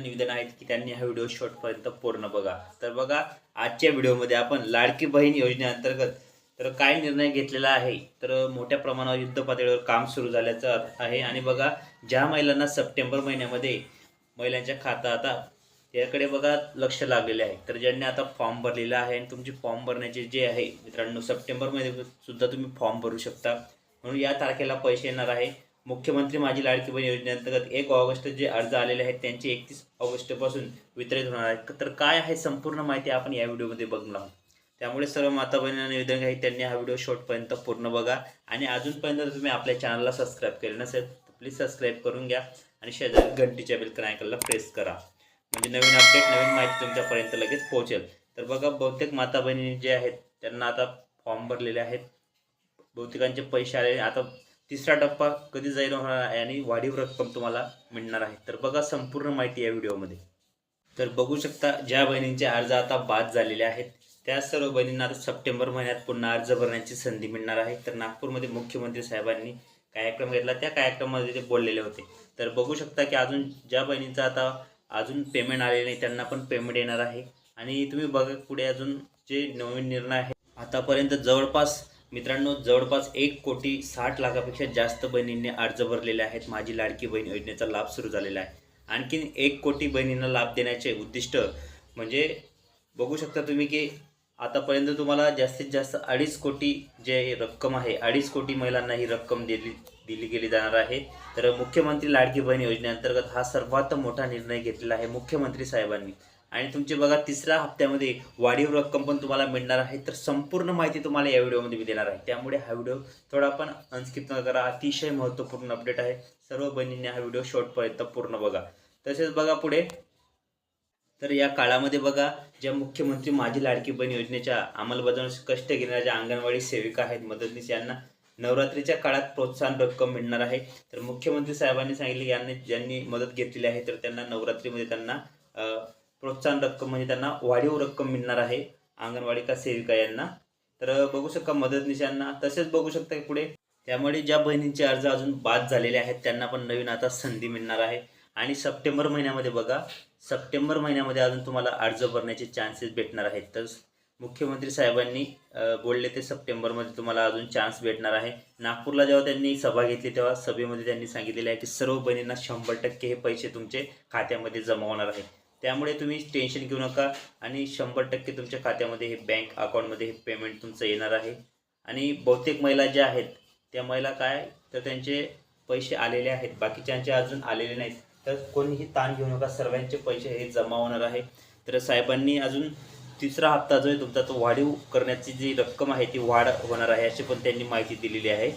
निवेदन आहेत की त्यांनी हा व्हिडिओ शॉर्टपर्यंत पूर्ण बघा. तर बघा आजच्या व्हिडिओमध्ये आपण लाडकी बहीण योजनेअंतर्गत तर काय निर्णय घेतलेला आहे? तर मोठ्या प्रमाणावर युद्ध पातळीवर काम सुरू झाल्याचं आहे. आणि बघा ज्या महिलांना सप्टेंबर महिन्यामध्ये महिलांच्या खातं आता याकडे बघा लक्ष लागलेले आहे. तर ज्यांनी आता फॉर्म भरलेला आहे आणि तुमची फॉर्म भरण्याचे जे आहे मित्रांनो सप्टेंबरमध्ये सुद्धा तुम्ही फॉर्म भरू शकता. म्हणून या तारखेला पैसे येणार आहे. मुख्यमंत्री माझी लाडकी बहीण योजनेअंतर्गत एक ऑगस्ट जे अर्ज आलेले आहेत त्यांचे एकतीस ऑगस्टपासून वितरित होणार आहेत. तर काय आहे संपूर्ण माहिती आपण या व्हिडिओमध्ये बघणार आहोत त्यामुळे सर्व माता बहिणींना निवेदन आहे त्यांनी हा व्हिडिओ शॉर्टपर्यंत पूर्ण बघा. आणि अजूनपर्यंत तुम्ही आपल्या चॅनलला सबस्क्राईब केले नसेल तर प्लीज सबस्क्राईब करून घ्या आणि शेजारी घंटीच्या बिल आयकनला प्रेस करा. म्हणजे नवीन अपडेट नवीन माहिती तुमच्यापर्यंत लगेच पोहोचेल. तर बघा बहुतेक माता बहिणी जे आहेत त्यांना आता फॉर्म भरलेले आहेत. बहुतेकांचे पैसे आले आता तिसरा टप्पा कधी जाईल होणार आहे आणि वाढीव रक्कम तुम्हाला मिळणार आहे. तर बघा संपूर्ण माहिती या व्हिडिओमध्ये. तर बघू शकता ज्या बहिणींचे अर्ज आता बाद झालेले आहेत त्या सर्व बहिणींना आता सप्टेंबर महिन्यात पुन्हा अर्ज भरण्याची संधी मिळणार आहे. तर नागपूरमध्ये मुख्यमंत्री साहेबांनी कार्यक्रम घेतला त्या कार्यक्रमामध्ये ते बोललेले होते. तर बघू शकता की अजून ज्या बहिणींचा आता अजून पेमेंट आलेले नाही त्यांना पण पेमेंट येणार आहे. आणि तुम्ही बघा पुढे अजून जे नवीन निर्णय आहे आतापर्यंत जवळपास मित्रांनो जवळपास एक कोटी साठ लाखापेक्षा जास्त बहिणींनी अर्ज भरलेले आहेत. माझी लाडकी बहीण योजनेचा लाभ सुरू झालेला आहे. आणखीन एक कोटी बहिणींना लाभ देण्याचे उद्दिष्ट म्हणजे बघू शकता तुम्ही की आतापर्यंत तुम्हाला जास्तीत जास्त अडीच कोटी जे रक्कम आहे अडीच कोटी महिलांना ही रक्कम दिली दिली गेली जाणार आहे. तर मुख्यमंत्री लाडकी बहीण योजनेअंतर्गत हा सर्वात मोठा निर्णय घेतलेला आहे मुख्यमंत्री साहेबांनी. आणि तुमचे बघा तिसऱ्या हप्त्यामध्ये वाढीव रक्कम पण तुम्हाला मिळणार आहे. तर संपूर्ण माहिती तुम्हाला या व्हिडिओमध्ये मी देणार आहे. त्यामुळे हा व्हिडिओ थोडा पण अनस्किप न करा. अतिशय महत्त्वपूर्ण अपडेट आहे. सर्व बहिणींनी हा व्हिडिओ शॉर्टपर्यंत पूर्ण बघा. तसेच बघा पुढे. तर या काळामध्ये बघा ज्या मुख्यमंत्री माझी लाडकी बहीण योजनेच्या अंमलबजावणी कष्ट घेणाऱ्या ज्या अंगणवाडी सेविका आहेत मदतनीस यांना नवरात्रीच्या काळात प्रोत्साहन रक्कम मिळणार आहे. तर मुख्यमंत्री साहेबांनी सांगितले यांनी ज्यांनी मदत घेतलेली आहे तर त्यांना नवरात्रीमध्ये त्यांना प्रोत्साहन रक्कम म्हणजे त्यांना वाढीव रक्कम मिळणार आहे अंगणवाडी का सेविका यांना. तर बघू शकता मदतनीशांना तसेच बघू शकता पुढे. त्यामुळे ज्या बहिणींचे अर्ज अजून बाद झालेले आहेत त्यांना पण नवीन आता संधी मिळणार आहे. आणि सप्टेंबर महिन्यामध्ये बघा सप्टेंबर महिन्यामध्ये अजून तुम्हाला अर्ज भरण्याचे चान्सेस भेटणार आहेत. तर मुख्यमंत्री साहेबांनी बोलले ते सप्टेंबरमध्ये तुम्हाला अजून चान्स भेटणार आहे. नागपूरला जेव्हा त्यांनी सभा घेतली तेव्हा सभेमध्ये त्यांनी सांगितलेले आहे की सर्व बहिणींना शंभर टक्के हे पैसे तुमचे खात्यामध्ये जमा होणार आहे. त्यामुळे तुम्ही टेन्शन घेऊ नका आणि शंभर टक्के तुमच्या खात्यामध्ये हे बँक अकाउंटमध्ये हे पेमेंट तुमचं येणार आहे. आणि बहुतेक महिला ज्या आहेत त्या महिला काय तर त्यांचे पैसे आलेले आहेत. बाकीच्यांचे अजून आलेले नाहीत. तर कोणीही ताण घेऊ नका. सर्वांचे पैसे हे जमा होणार आहे. तर साहेबांनी अजून तिसरा हप्ता जो आहे तुमचा तो वाढीव करण्याची जी रक्कम आहे ती वाढ होणार आहे अशी पण त्यांनी माहिती दिलेली आहे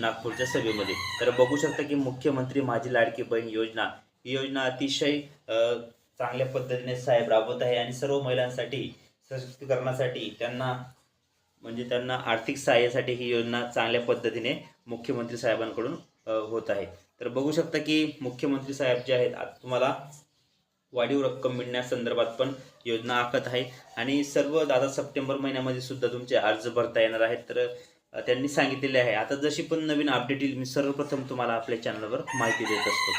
नागपूरच्या सभेमध्ये. तर बघू शकता की मुख्यमंत्री माझी लाडकी बहीण योजना ही योजना अतिशय चांगल्या पद्धतीने साहेब राबवत आहे आणि सर्व महिलांसाठी सशक्तीकरणासाठी त्यांना म्हणजे त्यांना आर्थिक सहाय्यासाठी ही योजना चांगल्या पद्धतीने मुख्यमंत्री साहेबांकडून होत आहे. तर बघू शकता की मुख्यमंत्री साहेब जे आहेत तुम्हाला वाढीव रक्कम मिळण्यासंदर्भात पण योजना आखत आहे. आणि सर्व दादा सप्टेंबर महिन्यामध्ये सुद्धा तुमचे अर्ज भरता येणार आहेत. तर त्यांनी सांगितलेले आहे. आता जशी पण नवीन अपडेट येईल मी सर्वप्रथम तुम्हाला आपल्या चॅनलवर माहिती देत असतो.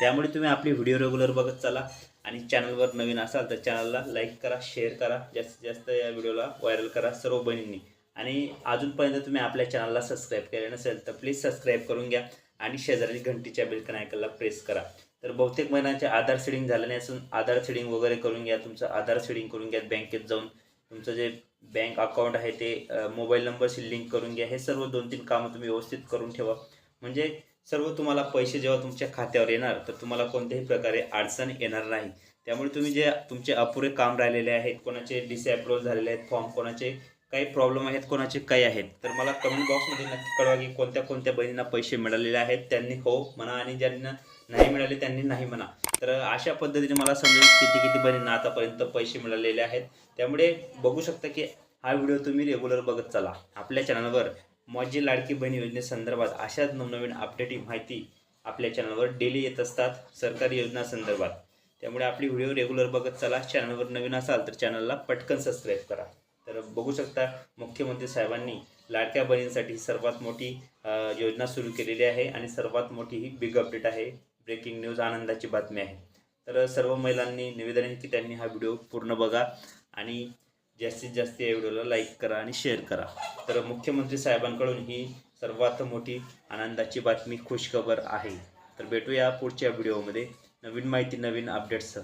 त्यामुळे तुम्ही आपली व्हिडिओ रेग्युलर बघत चला. आणि चॅनलवर नवीन असाल तर चॅनलला लाईक करा शेअर करा. जास्तीत जास्त या व्हिडिओला व्हायरल करा सर्व बहिणींनी. आणि अजूनपर्यंत तुम्ही आपल्या चॅनलला सबस्क्राईब केले नसेल तर प्लीज सबस्क्राईब करून घ्या आणि शेजारी घंटीच्या बिलकन आयकनला प्रेस करा. तर बहुतेक महिलांचे आधार सीडिंग झालं नाही असून आधार सीडिंग वगैरे करून घ्या तुमचं आधार सीडिंग करून घ्या बँकेत जाऊन. तुमचं जे बँक अकाउंट आहे ते मोबाईल नंबरशी लिंक करून घ्या. हे सर्व दोन तीन कामं तुम्ही व्यवस्थित करून ठेवा. म्हणजे सर्व तुम्हाला पैसे जेव्हा तुमच्या खात्यावर येणार तर तुम्हाला कोणत्याही प्रकारे अडचण येणार नाही. त्यामुळे तुम्ही जे तुमचे अपुरे काम राहिलेले आहेत कोणाचे डिसअप्रूव्ह झालेले आहेत फॉर्म कोणाचे काही प्रॉब्लेम आहेत कोणाचे काही आहेत तर मला कमेंट बॉक्समध्ये नक्की कळवा की कोणत्या कोणत्या बहिणींना पैसे मिळालेले आहेत त्यांनी हो म्हणा आणि ज्यांना नाही मिळाले त्यांनी नाही म्हणा. तर अशा पद्धतीने मला समजेल किती किती बहिणींना आतापर्यंत पैसे मिळालेले आहेत. त्यामुळे बघू शकता की हा व्हिडिओ तुम्ही रेग्युलर बघत चला. आपल्या चॅनलवर माझी लाडकी बहीण योजनेसंदर्भात अशाच नवनवीन अपडेटिंग माहिती आपल्या चॅनलवर डेली येत असतात सरकारी योजनासंदर्भात त्यामुळे आपली व्हिडिओ रेग्युलर बघत चला. चॅनलवर नवीन असाल तर चॅनलला पटकन सबस्क्राईब करा. तर बघू शकता मुख्यमंत्री साहेबांनी लाडक्या बहिणींसाठी सर्वात मोठी योजना सुरू केलेली आहे आणि सर्वात मोठी ही बिग अपडेट आहे. ब्रेकिंग न्यूज आनंदाची बातमी आहे. तर सर्व महिलांनी निवेदन आहे की त्यांनी हा व्हिडिओ पूर्ण बघा आणि जास्तीत जास्त या व्हिडिओला लाईक करा आणि शेअर करा. तर मुख्यमंत्री साहेबांकडून ही सर्वात मोठी आनंदाची बातमी खुशखबर आहे. तर भेटूया पुढच्या व्हिडिओमध्ये. नवीन माहिती नवीन अपडेट्ससह